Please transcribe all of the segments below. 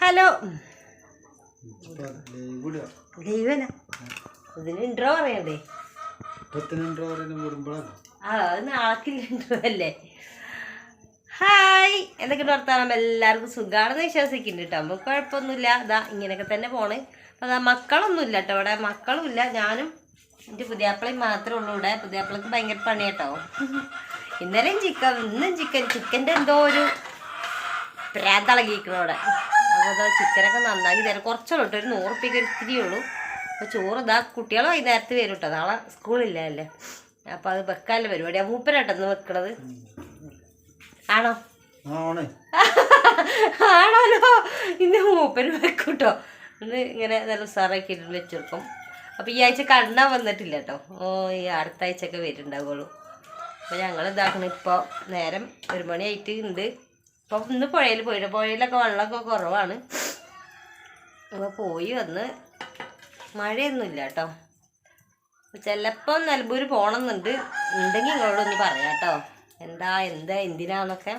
Hello. ഇതിന് intro പറയണ്ടേ? ആ അത് നാളേക്കില്ല ഇൻട്രോ അല്ലേ? ഹായ് എന്തൊക്കെ വർത്താനം? എല്ലാവർക്കും സുഖമാണെന്ന് വിശ്വസിക്കുന്നുണ്ട് കേട്ടോ. നമുക്ക് കുഴപ്പമൊന്നുമില്ല. അതാ ഇങ്ങനെയൊക്കെ തന്നെ പോണ്. അതാ മക്കളൊന്നും ഇല്ല കേട്ടോ ഇവിടെ. മക്കളും ഇല്ല ഞാനും എന്റെ പുതിയാപ്പിളയും മാത്രമേ ഉള്ളൂ ഇവിടെ. പുതിയാപ്പിളക്ക് ഭയങ്കര പണി കേട്ടോ. ഇന്നലെയും ചിക്കൻ ഇന്നും ചിക്കൻ. ചിക്കന്റെ എന്തോ ഒരു പ്രാന്തളകിയിരിക്കണം അവിടെ. അപ്പോൾ അതാ ചിക്കനൊക്കെ നന്നാക്കി തരാം. കുറച്ചുള്ളൂ കേട്ടോ ഒരു നൂറ് ഒരു ഇത്തിരിയേ ഉള്ളൂ അപ്പോൾ ചോറ് ഇതാ കുട്ടികൾ വൈകുന്നേരത്ത് വരും കേട്ടോ. നാളെ സ്കൂളില്ല അല്ലേ? അപ്പോൾ അത് വെക്കാനുള്ള പരിപാടിയാണ് മൂപ്പരാട്ടെന്ന് വെക്കണത്. ആണോ? ആണോലോ ആണല്ലോ ഇന്ന് മൂപ്പര് വെക്കൂട്ടോ ഇന്ന് ഇങ്ങനെ നല്ല ഉസാറാക്കിയിട്ട് വെച്ചെടുക്കും അപ്പോൾ ഈ ആഴ്ച കണ്ണ വന്നിട്ടില്ല കേട്ടോ. ഓ ഈ അടുത്ത ആഴ്ചയൊക്കെ വരുന്നുണ്ടാവുള്ളൂ. അപ്പോൾ ഞങ്ങൾ ഇതാക്കണം. ഇപ്പോൾ നേരം ഒരു മണിയായിട്ട് ഉണ്ട് ഇപ്പം ഇന്ന് പുഴയിൽ പോയിട്ട് പുഴയിലൊക്കെ വെള്ളമൊക്കെ കുറവാണ്. അപ്പോൾ പോയി വന്ന് മഴയൊന്നുമില്ല കേട്ടോ ചിലപ്പം നിലമ്പൂർ പോകണമെന്നുണ്ട് ഉണ്ടെങ്കിൽ നിങ്ങളോടൊന്ന് പറയാം കേട്ടോ എന്താ എന്താ എന്തിനാന്നൊക്കെ.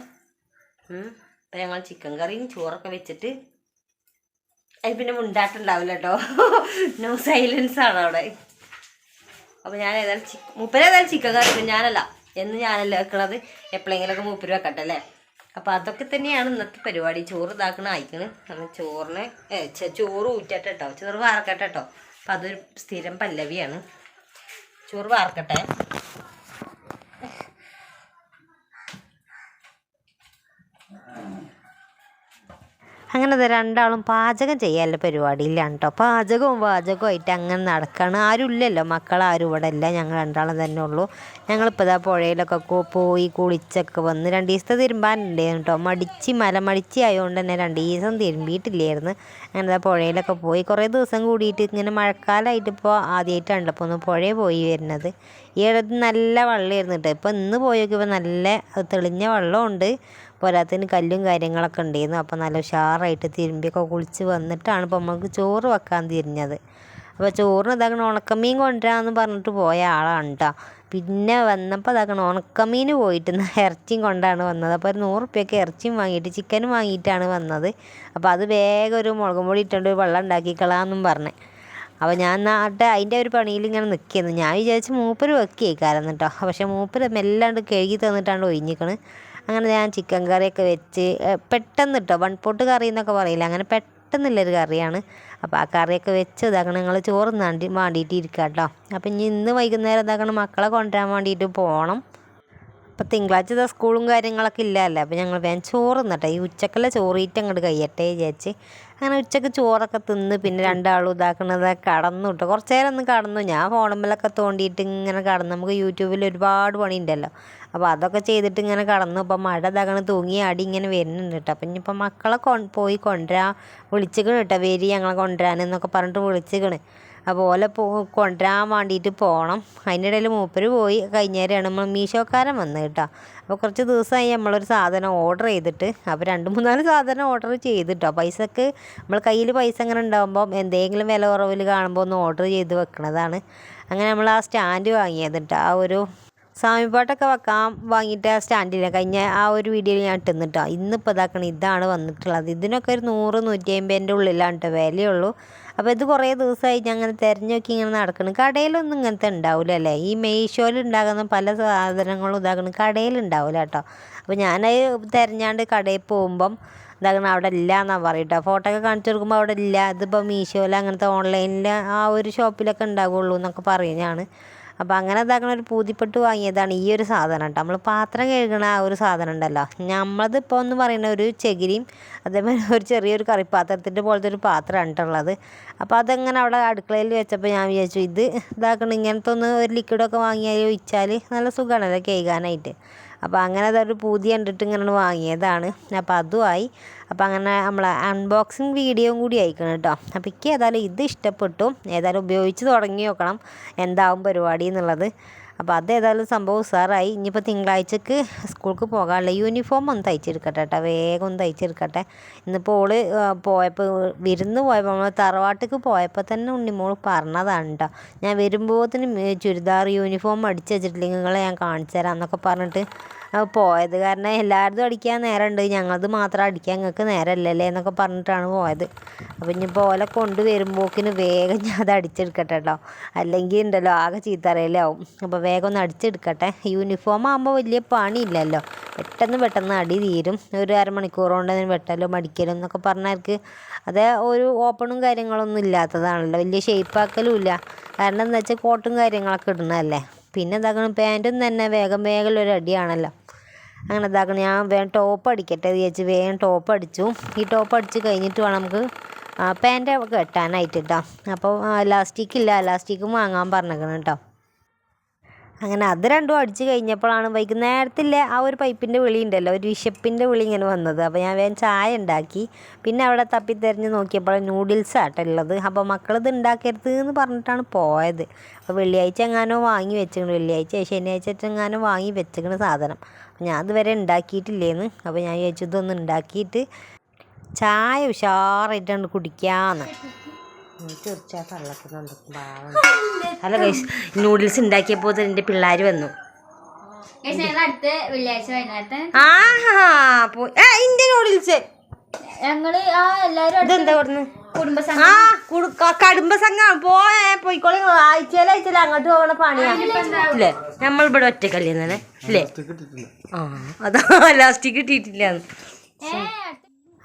അപ്പം ഞങ്ങൾ ചിക്കൻ കറിയും ചോറൊക്കെ വെച്ചിട്ട് അത് പിന്നെ മുണ്ടാട്ടുണ്ടാവില്ല കേട്ടോ നോ സൈലൻസ് ആണ് അവിടെ. അപ്പോൾ ഞാൻ ഏതായാലും ചിക്ക് മൂപ്പര് ചിക്കൻ കറി ഞാനല്ല. എന്ന് ഞാനല്ല വെക്കണത്. എപ്പോഴെങ്കിലൊക്കെ മൂപ്പര് വെക്കട്ടെ അല്ലേ? അപ്പോൾ അതൊക്കെ തന്നെയാണ് ഇന്നത്തെ പരിപാടി. ചോറ് ഇതാക്കണ അയക്കണ് നമ്മൾ ചോറിന് ചോറ് ഊറ്റട്ടെ കേട്ടോ ചോറ് വാർക്കട്ടെ കേട്ടോ അപ്പം അതൊരു സ്ഥിരം പല്ലവിയാണ്. ചോറ് വാർക്കട്ടെ. അങ്ങനെ രണ്ടാളും പാചകം ചെയ്യാനുള്ള പരിപാടിയിലാണ് കേട്ടോ പാചകവും ആയിട്ട് അങ്ങനെ നടക്കുകയാണ് ആരും ഇല്ലല്ലോ മക്കൾ ആരും ഇവിടെ ഇല്ല ഞങ്ങൾ രണ്ടാളും തന്നെ ഉള്ളൂ. ഞങ്ങളിപ്പോൾ ഇതാ പുഴയിലൊക്കെ പോയി കുളിച്ചൊക്കെ വന്ന് രണ്ട് ദിവസത്തെ തിരുമ്പാനുണ്ടായിരുന്നു കേട്ടോ മടിച്ച് മലമടിച്ച് ആയതുകൊണ്ട് തന്നെ രണ്ട് ദിവസം തിരുമ്പിയിട്ടില്ലായിരുന്നു. അങ്ങനെ ഇതാ പുഴയിലൊക്കെ പോയി കുറേ ദിവസം കൂടിയിട്ട് ഇങ്ങനെ മഴക്കാലമായിട്ട് ഇപ്പോൾ ആദ്യമായിട്ടാണ് ഇപ്പോൾ ഒന്ന് പുഴയിൽ പോയി വരുന്നത്. ഈ ഇടത്ത് നല്ല വെള്ളമായിരുന്നു കേട്ടോ ഇപ്പോൾ ഇന്ന് പോയി നോക്കിയപ്പോൾ നല്ല തെളിഞ്ഞ വെള്ളമുണ്ട്. പോരാത്തതിന് കല്ലും കാര്യങ്ങളൊക്കെ ഉണ്ടായിരുന്നു അപ്പോൾ നല്ല ഉഷാറായിട്ട് തിരുമ്പിയൊക്കെ കുളിച്ച് വന്നിട്ടാണ് ഇപ്പോൾ നമുക്ക് ചോറ് വെക്കാൻ തിരിഞ്ഞത്. അപ്പോൾ ചോറിന് ഇതാക്കണം ഉണക്കമീൻ കൊണ്ടുവരാമെന്ന് പറഞ്ഞിട്ട് പോയ ആളാണ് കേട്ടോ പിന്നെ വന്നപ്പോൾ ഇതാക്കണ ഉണക്കമീൻ പോയിട്ട് ഇറച്ചിയും കൊണ്ടാണ് വന്നത്. അപ്പോൾ ഒരു നൂറ് റുപ്യക്ക് ഇറച്ചിയും വാങ്ങിയിട്ട് ചിക്കനും വാങ്ങിയിട്ടാണ് വന്നത്. അപ്പോൾ അത് വേഗം ഒരു മുളകും പൊടി ഇട്ടുകൊണ്ട് വെള്ളം ഉണ്ടാക്കിക്കളാമെന്നും പറഞ്ഞേ. അപ്പോൾ ഞാൻ നാട്ടെ അതിന്റെ ഒരു പണിയിൽ ഇങ്ങനെ നിൽക്കുന്നു ഞാൻ വിചാരിച്ച് മൂപ്പര് വെക്കുകയായിക്കാരം കേട്ടോ പക്ഷേ മൂപ്പര് മെല്ലാണ്ട് കഴുകി തന്നിട്ടാണ് ഒഴിഞ്ഞിക്കണ്. അങ്ങനെ ഞാൻ ചിക്കൻ കറിയൊക്കെ വെച്ച് പെട്ടെന്ന് കേട്ടോ വൺ പോട്ട് കറി എന്നൊക്കെ പറയില്ല. അങ്ങനെ പെട്ടെന്നുള്ളൊരു കറിയാണ്. അപ്പോൾ ആ കറിയൊക്കെ വെച്ച് ഇതാക്കണം. ഞങ്ങൾ ചോറ് നാണ്ടി വേണ്ടിയിട്ട് ഇരിക്കുക കേട്ടോ അപ്പം ഇനി ഇന്ന് വൈകുന്നേരം ഇതാക്കണം. മക്കളെ കൊണ്ടുവരാൻ വേണ്ടിയിട്ട് പോകണം അപ്പം തിങ്കളാഴ്ച സ്കൂളും കാര്യങ്ങളൊക്കെ ഇല്ലല്ലേ? അപ്പോൾ ഞങ്ങൾ വേഗം ചോറ് നട്ടോ ഈ ഉച്ചക്കല്ല ചോറീറ്റ് അങ്ങോട്ട് കഴിയട്ടെ വിചാരിച്ച്. അങ്ങനെ ഉച്ചയ്ക്ക് ചോറൊക്കെ തിന്ന് പിന്നെ രണ്ടാളും ഇതാക്കണത് കടന്നു കേട്ടോ കുറച്ച് നേരം ഒന്ന് കടന്നു. ഞാൻ ഫോണുമ്മലൊക്കെ തോണ്ടിയിട്ട് ഇങ്ങനെ കടന്നു. നമുക്ക് യൂട്യൂബിൽ ഒരുപാട് പണിയുണ്ടല്ലോ. അപ്പോൾ അതൊക്കെ ചെയ്തിട്ട് ഇങ്ങനെ കടന്നു. അപ്പോൾ മഴ ഇതാക്കണ തൂങ്ങി അടി ഇങ്ങനെ വരുന്നുണ്ട് കേട്ടോ. അപ്പം ഇനിയിപ്പോൾ മക്കളെ കൊ പോയി കൊണ്ടുവരാൻ വിളിച്ചിക്കണ് കേട്ടോ. വരി ഞങ്ങളെ കൊണ്ടുവരാൻ എന്നൊക്കെ പറഞ്ഞിട്ട് വിളിച്ചിക്കണ്. അപ്പോൾ പോ കൊണ്ടുവരാൻ വേണ്ടിയിട്ട് പോകണം അതിനിടയിൽ മൂപ്പര് പോയി കഴിഞ്ഞേരാണ് നമ്മൾ മീശോക്കാരൻ വന്നത് കേട്ടോ. അപ്പോൾ കുറച്ച് ദിവസമായി നമ്മളൊരു സാധനം ഓർഡർ ചെയ്തിട്ട്. അപ്പോൾ രണ്ട് മൂന്നാൽ സാധനം ഓർഡർ ചെയ്തിട്ടോ. പൈസക്ക് നമ്മൾ കയ്യിൽ പൈസ അങ്ങനെ ഉണ്ടാകുമ്പോൾ എന്തെങ്കിലും വില കുറവിൽ കാണുമ്പോൾ ഒന്ന് ഓർഡർ ചെയ്ത് വെക്കണതാണ്. അങ്ങനെ നമ്മൾ ആ സ്റ്റാൻഡ് വാങ്ങിയത് കേട്ടോ. ആ ഒരു സ്വാമിപ്പാട്ടൊക്കെ വെക്കാൻ വാങ്ങിയിട്ട് ആ സ്റ്റാൻഡില്ല കഴിഞ്ഞ ആ ഒരു വീഡിയോയിൽ ഞാൻ ഇട്ടുന്നിട്ടോ. ഇന്നിപ്പോൾ ഇതാക്കണം ഇതാണ് വന്നിട്ടുള്ളത്. ഇതിനൊക്കെ ഒരു നൂറ് നൂറ്റി അമ്പതിന്റെ ഉള്ളിലാണ് കേട്ടോ വിലയുള്ളൂ. അപ്പോൾ ഇത് കുറേ ദിവസമായി ഞാൻ അങ്ങനെ തിരഞ്ഞു നോക്കി ഇങ്ങനെ നടക്കണം. കടയിലൊന്നും ഇങ്ങനത്തെ ഉണ്ടാവില്ല അല്ലേ? ഈ മീഷോയിൽ ഉണ്ടാകുന്ന പല സാധനങ്ങളും ഇതാക്കണം കടയിൽ ഉണ്ടാവില്ല കേട്ടോ. അപ്പോൾ ഞാനത് തിരഞ്ഞാണ്ട് കടയിൽ പോകുമ്പം ഇതാക്കണം അവിടെ ഇല്ല എന്നാണ് പറയട്ടോ. ഫോട്ടോ ഒക്കെ കാണിച്ചു കൊടുക്കുമ്പോൾ അവിടെ ഇല്ല. ഇതിപ്പോൾ മീഷോയിൽ അങ്ങനത്തെ ഓൺലൈനിൽ ആ ഒരു ഷോപ്പിലൊക്കെ ഉണ്ടാവുള്ളൂ എന്നൊക്കെ പറയുന്നതാണ് അപ്പോൾ അങ്ങനെ ഇതാക്കണ ഒരു പൂതിപ്പെട്ട് വാങ്ങിയതാണ് ഈ ഒരു സാധനം കേട്ടോ നമ്മൾ പാത്രം കഴുകണ ആ ഒരു സാധനം ഉണ്ടല്ലോ. നമ്മളത് ഇപ്പോൾ എന്ന് പറയുന്ന ഒരു ചകിരിയും അതേപോലെ ഒരു ചെറിയൊരു കറിപ്പാത്രത്തിന്റെ പോലത്തെ ഒരു പാത്രമാണ് ഉള്ളത്. അപ്പോൾ അതങ്ങനെ അവിടെ അടുക്കളയിൽ വെച്ചപ്പോൾ ഞാൻ വിചാരിച്ചു ഇത് ഇതാക്കണം ഇങ്ങനത്തെ ഒന്ന് ഒരു ലിക്വിഡൊക്കെ വാങ്ങിയാൽ ഒഴിച്ചാൽ നല്ല സുഖമാണല്ലോ കഴുകാനായിട്ട്. അപ്പോൾ അങ്ങനെ അതൊരു പൂതി കണ്ടിട്ട് ഇങ്ങനെ വാങ്ങിയതാണ്. അപ്പോൾ അതുമായി അപ്പോൾ അങ്ങനെ നമ്മൾ അൺബോക്സിങ് വീഡിയോയും കൂടി അയക്കണം കേട്ടോ അപ്പോൾ എനിക്ക് ഏതായാലും ഇത് ഇഷ്ടപ്പെട്ടു. ഏതായാലും ഉപയോഗിച്ച് തുടങ്ങി നോക്കണം. എന്താവും പരിപാടി എന്നുള്ളത്. അപ്പോൾ അത് ഏതായാലും സംഭവം ഉസാറായി. ഇനിയിപ്പോൾ തിങ്കളാഴ്ചക്ക് സ്കൂൾക്ക് പോകാനുള്ള യൂണിഫോം ഒന്ന് തയ്ച്ചെടുക്കട്ടെ കേട്ടോ വേഗം ഒന്ന് തയ്ച്ചെടുക്കട്ടെ. ഇന്നിപ്പോൾ ഓൾ പോയപ്പോൾ വിരുന്ന് പോയപ്പോൾ നമ്മൾ തറവാട്ടിക്ക് പോയപ്പോൾ തന്നെ ഉണ്ണിമോൾ പറഞ്ഞതാണ് കേട്ടോ ഞാൻ വരുമ്പോഴത്തേനും ചുരിദാർ യൂണിഫോം അടിച്ച് വെച്ചിട്ടില്ലെങ്കിൽ നിങ്ങളെ ഞാൻ കാണിച്ചു തരാം എന്നൊക്കെ പറഞ്ഞിട്ട് പോയത് കാരണം എല്ലാവരും അടിക്കാൻ നേരമുണ്ട്. ഞങ്ങളത് മാത്രം അടിക്കാൻ നിങ്ങൾക്ക് നേരമല്ലല്ലേ എന്നൊക്കെ പറഞ്ഞിട്ടാണ് പോയത്. അപ്പോൾ ഇനിയിപ്പോൾ ഓലെ കൊണ്ട് വരുമ്പോക്കിന് വേഗം ഞാൻ അത് അടിച്ചെടുക്കട്ടെ കേട്ടോ അല്ലെങ്കിൽ ഉണ്ടല്ലോ ആകെ ചീത്തറയിലാവും. അപ്പോൾ വേഗം ഒന്ന് അടിച്ചെടുക്കട്ടെ. യൂണിഫോം ആകുമ്പോൾ വലിയ പണിയില്ലല്ലോ. പെട്ടെന്ന് പെട്ടെന്ന് അടി തീരും. ഒരു അരമണിക്കൂർ കൊണ്ട് അതിന് വെട്ടലും അടിക്കലും എന്നൊക്കെ പറഞ്ഞവർക്ക് അത് ഒരു ഓപ്പണും കാര്യങ്ങളൊന്നും ഇല്ലാത്തതാണല്ലോ. വലിയ ഷേപ്പാക്കലും ഇല്ല. കാരണം എന്താ വെച്ചാൽ കോട്ടും കാര്യങ്ങളൊക്കെ ഇടുന്നതല്ലേ. പിന്നെ എന്താക്കണം പാന്റും തന്നെ വേഗം വേഗം ഒരു അടിയാണല്ലോ. അങ്ങനെ എന്താക്കണം ഞാൻ വേഗം ടോപ്പ് അടിക്കട്ടെ വിചാരിച്ച് വേഗം ടോപ്പ് അടിച്ചു. ഈ ടോപ്പ് അടിച്ച് കഴിഞ്ഞിട്ട് വേണം നമുക്ക് പാന്റ് കെട്ടാനായിട്ട് കേട്ടോ അപ്പോൾ ലാസ്റ്റിക് ഇല്ല ലാസ്റ്റിക്കും വാങ്ങാൻ പറഞ്ഞേക്കണം കേട്ടോ അങ്ങനെ അത് രണ്ടും അടിച്ച് കഴിഞ്ഞപ്പോഴാണ് വൈകുന്നേരത്തിലെ ആ ഒരു പൈപ്പിന്റെ വിളി ഉണ്ടല്ലോ ഒരു വിശപ്പിന്റെ വിളി ഇങ്ങനെ വന്നത്. അപ്പോൾ ഞാൻ വേഗം ചായ ഉണ്ടാക്കി. പിന്നെ അവിടെ തപ്പി തെരഞ്ഞ് നോക്കിയപ്പോൾ നൂഡിൽസ് ആട്ടോ ഉള്ളത്. അപ്പോൾ മക്കളിത് ഉണ്ടാക്കരുത് എന്ന് പറഞ്ഞിട്ടാണ് പോയത്. അപ്പോൾ വെള്ളിയാഴ്ച എങ്ങാനോ വാങ്ങി വെച്ചിട്ടുണ്ട് വെള്ളിയാഴ്ച ശനിയാഴ്ച എങ്ങാനോ വാങ്ങി വെച്ചിരിക്കണ സാധനം. ഞാൻ അതുവരെ ഉണ്ടാക്കിയിട്ടില്ലേന്ന്. അപ്പോൾ ഞാൻ ചോദിച്ചതൊന്നും ഉണ്ടാക്കിയിട്ട് ചായ ഉഷാറായിട്ടാണ് കുടിക്കാന്ന് തീർച്ചയായും കള്ളക്കുന്നുണ്ട് അല്ല ഗൈസ് നൂഡിൽസ് ഉണ്ടാക്കിയപ്പോൾ എന്റെ പിള്ളേർ വന്നു. അടുത്ത വെള്ളിയാഴ്ച വൈകുന്നേരത്തെ ആഹാ പോയി ഇന്റെ നൂഡിൽസ് ഞങ്ങൾ ആ എല്ലാരും ഇതെന്താ കുടുംബസംഘം. ആ പോയേ പോയിക്കോളി. ആഴ്ചയില ആഴ്ചയില അങ്ങോട്ട് പോകണ പണിയാണ് അല്ലേ നമ്മൾ ഇവിടെ ഒറ്റക്കല്ലേ ഇന്നലെ? അല്ലേ കിട്ടിയിട്ടില്ല ആ അതാ ലാസ്റ്റിക് കിട്ടിയിട്ടില്ലാന്ന്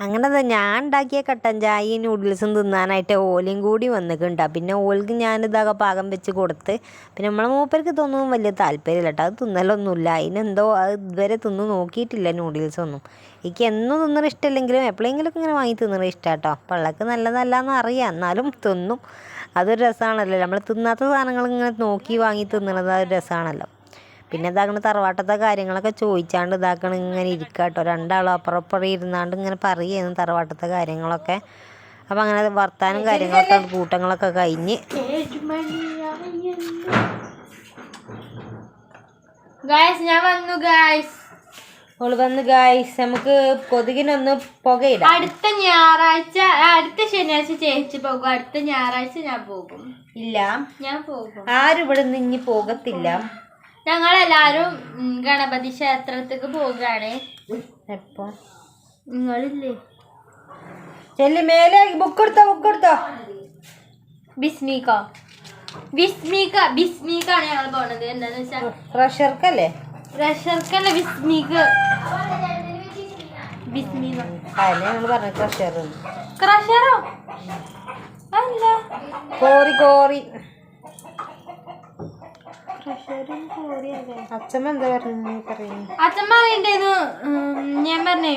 അങ്ങനെ ഞാൻ ഉണ്ടാക്കിയ കട്ടൻ ചായയും നൂഡിൽസും തിന്നാനായിട്ട് ഓലയും കൂടി വന്നിട്ടുണ്ട് പിന്നെ ഓൽക്ക് ഞാനിതൊക്കെ പാകം വെച്ച് കൊടുത്ത് പിന്നെ നമ്മളെ മൂപ്പർക്ക് ഇതൊന്നും വലിയ താല്പര്യമില്ല കേട്ടോ അത് തിന്നലൊന്നുമില്ല അതിനെന്തോ അത് ഇതുവരെ തിന്ന് നോക്കിയിട്ടില്ല നൂഡിൽസൊന്നും. എനിക്ക് എന്നും തിന്നണ ഇഷ്ടമില്ലെങ്കിലും എപ്പോഴെങ്കിലും ഇങ്ങനെ വാങ്ങി തിന്നണ ഇഷ്ടം കേട്ടോ പള്ളക്ക് നല്ലതല്ലാന്ന് അറിയാം. എന്നാലും തിന്നും. അതൊരു രസമാണല്ലോ നമ്മൾ തിന്നാത്ത സാധനങ്ങൾ ഇങ്ങനെ നോക്കി വാങ്ങി തിന്നണത് അതൊരു രസമാണല്ലോ പിന്നെ ഇതാക്കണ തറവാട്ടത്തെ കാര്യങ്ങളൊക്കെ ചോദിച്ചാണ്ട് ഇതാക്കണ ഇങ്ങനെ ഇരിക്കുക കേട്ടോ രണ്ടാളും അപ്പുറം അപ്പുറം ഇരുന്നാണ്ട് ഇങ്ങനെ പറയുന്നു തറവാട്ടത്തെ കാര്യങ്ങളൊക്കെ. അപ്പം അങ്ങനെ വർത്താനം കാര്യങ്ങളൊക്കെ കൂട്ടങ്ങളൊക്കെ കഴിഞ്ഞ്. ഗായ്സ് ഞാൻ വന്നു ഗായ്സ് ഓൾ വന്ന് ഗായ്സ് നമുക്ക് കൊതുകിനൊന്ന് പുകയിടാം. അടുത്ത ഞായറാഴ്ച അടുത്ത ശനിയാഴ്ച ചേച്ചി പോകും. അടുത്ത ഞായറാഴ്ച ഞാൻ പോകും. ഇല്ല. ഞാൻ പോകും. ആരും ഇവിടെ നിന്ന് ഇനി പോകത്തില്ല. ഞങ്ങളെല്ലാരും എല്ലാരും ഗണപതി ക്ഷേത്രത്തേക്ക് പോവുകയാണ്. എപ്പോ? നിങ്ങളില്ലേ? ചെല്ലി മേലെ ബുക്ക് എടുത്തോ ബുക്ക് എടുത്തോ? ബിസ്മിക ബിസ്മിക ബിസ്മിക്കാണ് ഞങ്ങൾ പോണത്. എന്താന്ന് വെച്ചാൽ പ്രഷർക്കല്ലേ? പ്രഷർക്കല്ലേ ബിസ്മിക ബിസ്മിക ഞങ്ങൾ പറഞ്ഞ ക്രഷറോ? അല്ല കോറി കോറി. അച്ഛമ്മ എന്താ പറഞ്ഞു പറയുന്നു അച്ഛൻ പറയണ്ടേന്നു ഞാൻ പറഞ്ഞേ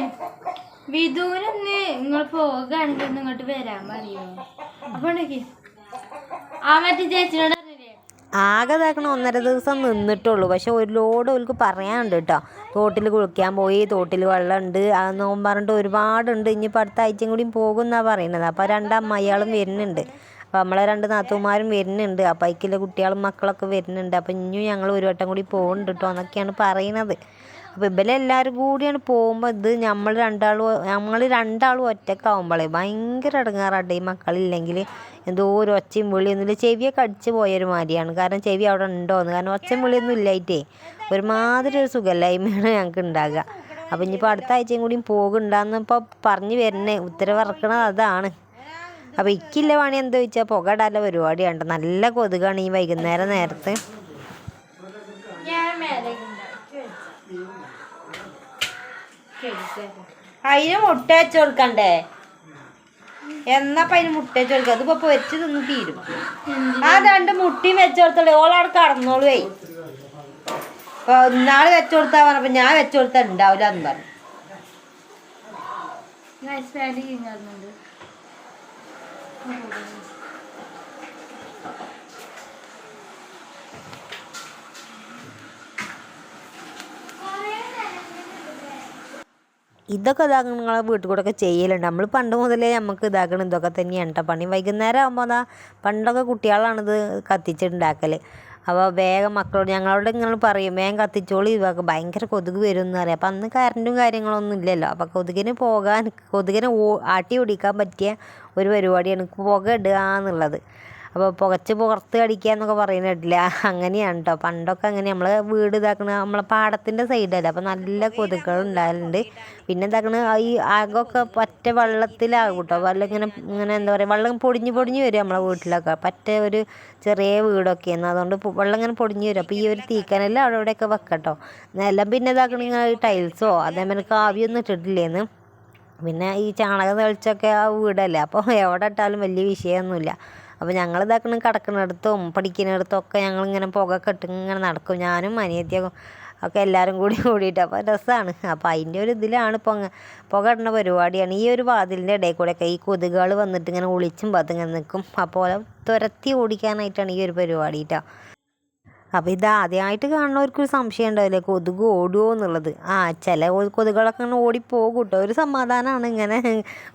വിധുവിനൊന്ന് നിങ്ങൾ പോകുകയാണെങ്കിൽ ഒന്ന് ഇങ്ങോട്ട് വരാൻ പറയോ. അപ്പൊ ആ മറ്റേ ചേച്ചിനോട് ആകെ ഇതാക്കണ ഒന്നര ദിവസം നിന്നിട്ടുള്ളൂ. പക്ഷെ ഒരു ലോഡ് ഓൽക്ക് പറയാനുണ്ട് കേട്ടോ. തോട്ടിൽ കുളിക്കാൻ പോയി തോട്ടിൽ വെള്ളമുണ്ട് അതൊന്നും പറഞ്ഞിട്ട് ഒരുപാടുണ്ട്. ഇനിയിപ്പോൾ അടുത്ത ആഴ്ചയും കൂടിയും പോകും എന്നാണ് പറയുന്നത്. അപ്പോൾ രണ്ടമ്മയാളും വരുന്നുണ്ട്. അപ്പോൾ നമ്മളെ രണ്ട് നാത്തുമാരും വരുന്നുണ്ട്. ആ അതിക്കുള്ള കുട്ടികളും മക്കളൊക്കെ വരുന്നുണ്ട്. അപ്പം ഇനിയും ഞങ്ങൾ ഒരു വട്ടം കൂടി പോകുന്നുണ്ട് കേട്ടോ എന്നൊക്കെയാണ് പറയുന്നത് അപ്പോൾ ഇവരെല്ലാവരും കൂടിയാണ് പോകുമ്പോൾ ഇത് നമ്മൾ രണ്ടാളും നമ്മൾ രണ്ടാളും ഒറ്റക്കാവുമ്പോഴേ ഭയങ്കര ഇടങ്ങാറാട്ടെ ഈ മക്കളില്ലെങ്കിൽ എന്തോ ഒരു ഒച്ചയും വിളിയൊന്നുമില്ല ചെവിയൊക്കെ അടിച്ച് പോയൊരു മാതിരിയാണ്. കാരണം ചെവി അവിടെ ഉണ്ടോയെന്ന് കാരണം ഒച്ചയും വിളിയൊന്നും ഇല്ലായിട്ടേ ഒരുമാതിരി ഒരു സുഖമില്ലായ്മയാണ് ഞങ്ങൾക്ക് ഉണ്ടാകുക അപ്പോൾ ഇനിയിപ്പോൾ അടുത്ത ആഴ്ചയും കൂടിയും പോകുന്നുണ്ടാകുന്നപ്പോൾ പറഞ്ഞു വരുന്നേ ഉത്തരവിറക്കണത് അതാണ്. അപ്പോൾ ഇക്കില്ല പണി എന്താ ചോദിച്ചാൽ പുക ഇടാനുള്ള പരിപാടിയാണ് നല്ല കൊതുകാണ് ഈ വൈകുന്നേരം നേരത്ത്. അതിന് മുട്ട വെച്ച് കൊടുക്കണ്ടേ? എന്നപ്പ അതിന് മുട്ട വെച്ച് കൊടുക്കുക അതിപ്പോ പൊരിച്ച് തിന്ന് തീരും. ആ രണ്ട് മുട്ടിയും വെച്ച് കൊടുത്തോളൂ. ഓളവിടെ കടന്നോളൂ അപ്പൊ ഇന്നാൾ വെച്ച് കൊടുത്താ പറഞ്ഞപ്പോ ഞാൻ വെച്ച് കൊടുത്താ ഉണ്ടാവില്ല എന്ന് പറഞ്ഞു ഇതൊക്കെ ഇതാക്കണം നിങ്ങളെ വീട്ടിൽ കൂടെ ഒക്കെ ചെയ്യലുണ്ട്. നമ്മൾ പണ്ട് മുതലേ നമുക്ക് ഇതാക്കണം ഇതൊക്കെ തന്നെയാണ് പണി വൈകുന്നേരം ആകുമ്പോൾ അതാ പണ്ടൊക്കെ കുട്ടികളാണിത് കത്തിച്ചുണ്ടാക്കൽ അപ്പോൾ വേഗം മക്കളോട് ഞങ്ങളോട് ഇങ്ങനെ പറയും വേഗം കത്തിച്ചോളി ഇവക്ക് ഭയങ്കര കൊതുക് വരും എന്ന് പറയും. അപ്പം അന്ന് കറണ്ടും കാര്യങ്ങളൊന്നും ഇല്ലല്ലോ. അപ്പോൾ കൊതുകിന് പോകാൻ കൊതുകിനെ ആട്ടി ഓടിക്കാൻ പറ്റിയ ഒരു പരിപാടിയാണ് പുക ഇടുക എന്നുള്ളത്. അപ്പോൾ പുകച്ച് പുറത്ത് അടിക്കുക എന്നൊക്കെ പറയുന്ന കേട്ടില്ല? അങ്ങനെയാണ് കേട്ടോ പണ്ടൊക്കെ അങ്ങനെ നമ്മൾ വീട് ഇതാക്കണ നമ്മളെ പാടത്തിന്റെ സൈഡല്ലേ അപ്പോൾ നല്ല കൊതുകുകൾ ഉണ്ടാകലുണ്ട് പിന്നെ എന്താക്കണ? ഈ ആകൊക്കെ പറ്റ വെള്ളത്തിലാകും കേട്ടോ വെള്ളം ഇങ്ങനെ ഇങ്ങനെ എന്താ പറയുക വെള്ളം പൊടിഞ്ഞ് പൊടിഞ്ഞ് വരും നമ്മളെ വീട്ടിലൊക്കെ. പറ്റ ഒരു ചെറിയ വീടൊക്കെയാണ് അതുകൊണ്ട് വെള്ളം ഇങ്ങനെ പൊടിഞ്ഞ് വരും. അപ്പോൾ ഈ ഒരു തീക്കനെല്ലാം അവിടെ ഇവിടെയൊക്കെ വെക്കട്ടോ എല്ലാം പിന്നെ ഇതാക്കണ ഇങ്ങനെ ടൈൽസോ അതേമാതിരി കാവ്യൊന്നും ഇട്ടിട്ടില്ലേന്ന്. പിന്നെ ഈ ചാണകം തെളിച്ചൊക്കെ ആ വീടല്ലേ? അപ്പോൾ എവിടെ ഇട്ടാലും വലിയ വിഷയമൊന്നുമില്ല. അപ്പോൾ ഞങ്ങൾ ഇതാക്കണം കിടക്കുന്നിടത്തും പഠിക്കുന്നിടത്തും ഒക്കെ ഞങ്ങളിങ്ങനെ പുക കെട്ടി ഇങ്ങനെ നടക്കും. ഞാനും അനിയത്തിയും ഒക്കെ എല്ലാവരും കൂടി കൂടിയിട്ട് അപ്പോൾ രസമാണ് അപ്പോൾ അതിന്റെ ഒരു ഇതിലാണ് ഇപ്പോൾ പുക ഇടുന്ന പരിപാടിയാണ്. ഈ ഒരു വാതിലിന്റെ ഇടയിൽ കൂടെയൊക്കെ ഈ കൊതുകുകൾ വന്നിട്ട് ഇങ്ങനെ ഒളിച്ചും പതുങ്ങനെ നിൽക്കും അപ്പോൾ തുരത്തി ഓടിക്കാനായിട്ടാണ് ഈ ഒരു പരിപാടി കേട്ടോ അപ്പോൾ ഇത് ആദ്യമായിട്ട് കാണുന്നവർക്ക് ഒരു സംശയം ഉണ്ടാവില്ലേ. കൊതുക് ഓടുമോ എന്നുള്ളത്. ആ ചില കൊതുകുകളൊക്കെ അങ്ങനെ ഓടിപ്പോകും കേട്ടോ ഒരു സമാധാനമാണ് ഇങ്ങനെ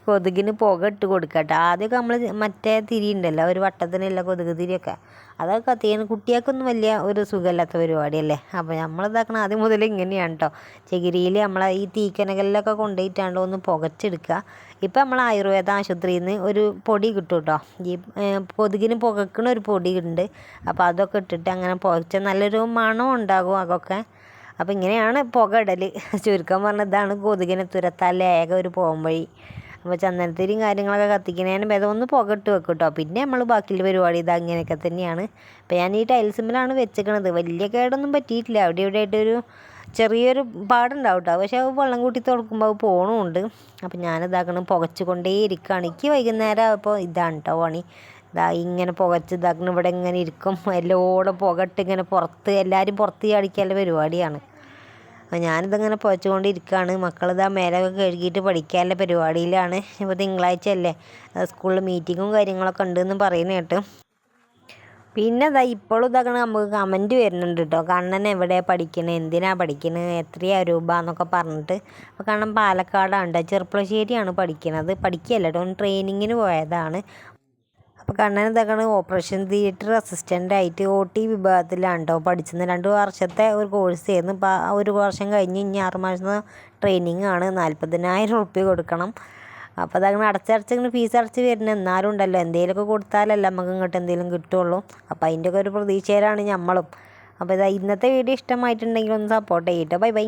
കൊതുകിന് പുക ഇട്ട് കൊടുക്കട്ടെ ആദ്യമൊക്കെ നമ്മൾ മറ്റേ തിരി ഉണ്ടല്ലോ ഒരു വട്ടത്തിനുള്ള കൊതുക് തിരിയൊക്കെ. അതൊക്കെ അത്യാവശ്യം കുട്ടികൾക്കൊന്നും വലിയ ഒരു സുഖമില്ലാത്ത പരിപാടിയല്ലേ? അപ്പോൾ നമ്മൾ ഇതാക്കണം ആദ്യം മുതൽ ഇങ്ങനെയാണ് കേട്ടോ ചകിരിയിൽ നമ്മളെ ഈ തീക്കനകളിലൊക്കെ കൊണ്ടുപോയിട്ടാണ്ട് ഒന്ന് പുകച്ചെടുക്കുക. ഇപ്പം നമ്മൾ ആയുർവേദ ആശുപത്രിയിൽ നിന്ന് ഒരു പൊടി കിട്ടും കേട്ടോ ഈ കൊതുകിന് പുകക്കണ ഒരു പൊടി ഉണ്ട്. അപ്പോൾ അതൊക്കെ ഇട്ടിട്ട് അങ്ങനെ പുകച്ച നല്ലൊരു മണം ഉണ്ടാകും അതൊക്കെ. അപ്പോൾ ഇങ്ങനെയാണ് പുക ഇടൽ ചുരുക്കം പറഞ്ഞ ഇതാണ് കൊതുകിനെ തുരത്താൻ ലേഖ ഒരു പോകുമ്പഴി അപ്പോൾ ചന്ദനത്തിരിയും കാര്യങ്ങളൊക്കെ കത്തിക്കുന്നതിന് ഭേദം ഒന്ന് പുക ഇട്ട് വെക്കും കേട്ടോ പിന്നെ നമ്മൾ ബാക്കിയുള്ള പരിപാടി ഇത് അങ്ങനെയൊക്കെ തന്നെയാണ്. അപ്പോൾ ഞാൻ ഈ ടൈൽസിമ്മിലാണ് വെച്ചേക്കണത്. വലിയ കേടൊന്നും പറ്റിയിട്ടില്ല. അവിടെ ഇവിടെ ആയിട്ടൊരു ചെറിയൊരു പാടുണ്ടാവും കേട്ടോ പക്ഷേ അത് വെള്ളം കൂട്ടി തുറക്കുമ്പോൾ അത് പോണുണ്ട്. അപ്പം ഞാനിതാക്കണം പുകച്ചു കൊണ്ടേ ഇരിക്കുകയാണ് എനിക്ക് വൈകുന്നേരം അപ്പോൾ ഇതാണ് കേട്ടോ പണി. ഇതാ ഇങ്ങനെ പുകച്ച് ഇതാക്കണം. ഇവിടെ ഇങ്ങനെ ഇരിക്കും. എല്ലോടെ പുകട്ട് ഇങ്ങനെ പുറത്ത് എല്ലാവരും പുറത്ത് ചാടിക്കാനുള്ള പരിപാടിയാണ്. അപ്പോൾ ഞാനിതിങ്ങനെ പുകച്ചുകൊണ്ടിരിക്കുകയാണ് മക്കളിതാ മേലൊക്കെ കഴുകിയിട്ട് പഠിക്കാനുള്ള പരിപാടിയിലാണ്. ഇപ്പോൾ തിങ്കളാഴ്ച അല്ലേ സ്കൂളിൽ മീറ്റിങ്ങും കാര്യങ്ങളൊക്കെ ഉണ്ടെന്ന് പറയുന്ന കേട്ടോ. പിന്നെ ഇതാ ഇപ്പോഴും ഇതാക്കണ നമുക്ക് കമന്റ് വരുന്നുണ്ട് കേട്ടോ കണ്ണൻ എവിടെ പഠിക്കണേ? എന്തിനാ പഠിക്കണേ? എത്രയാ രൂപ എന്നൊക്കെ പറഞ്ഞിട്ട്. അപ്പോൾ കണ്ണൻ പാലക്കാടാണ് കേട്ടോ ചെർപ്പളശ്ശേരിയാണ് പഠിക്കണത്. പഠിക്കുകയല്ല കേട്ടോ ട്രെയിനിങ്ങിന് പോയതാണ്. അപ്പോൾ കണ്ണൻ ഇതാക്കണ ഓപ്പറേഷൻ തിയേറ്റർ അസിസ്റ്റന്റ് ആയിട്ട് ഒ ടി വിഭാഗത്തിലാണ് കേട്ടോ പഠിച്ചത്. രണ്ട് വർഷത്തെ ഒരു കോഴ്സ് ആയിരുന്നു. ഇപ്പോൾ ഒരു വർഷം കഴിഞ്ഞ് ഇനി ആറ് മാസം ട്രെയിനിങ് ആണ്. നാൽപ്പതിനായിരം ഉറുപ്പ്യ കൊടുക്കണം. അപ്പോൾ അതങ്ങനെ അടച്ചടച്ച് ഇങ്ങനെ ഫീസ് അടച്ച് വരുന്ന എന്നാലും ഉണ്ടല്ലോ എന്തെങ്കിലുമൊക്കെ കൊടുത്താലല്ല നമുക്ക് ഇങ്ങോട്ട് എന്തെങ്കിലും കിട്ടുള്ളൂ. അപ്പോൾ അതിന്റെയൊക്കെ ഒരു പ്രതീക്ഷയിലാണ് നമ്മളും അപ്പോൾ ഇതാ ഇന്നത്തെ വീഡിയോ ഇഷ്ടമായിട്ടുണ്ടെങ്കിൽ ഒന്ന് സപ്പോർട്ട് ചെയ്യട്ടോ. Bye bye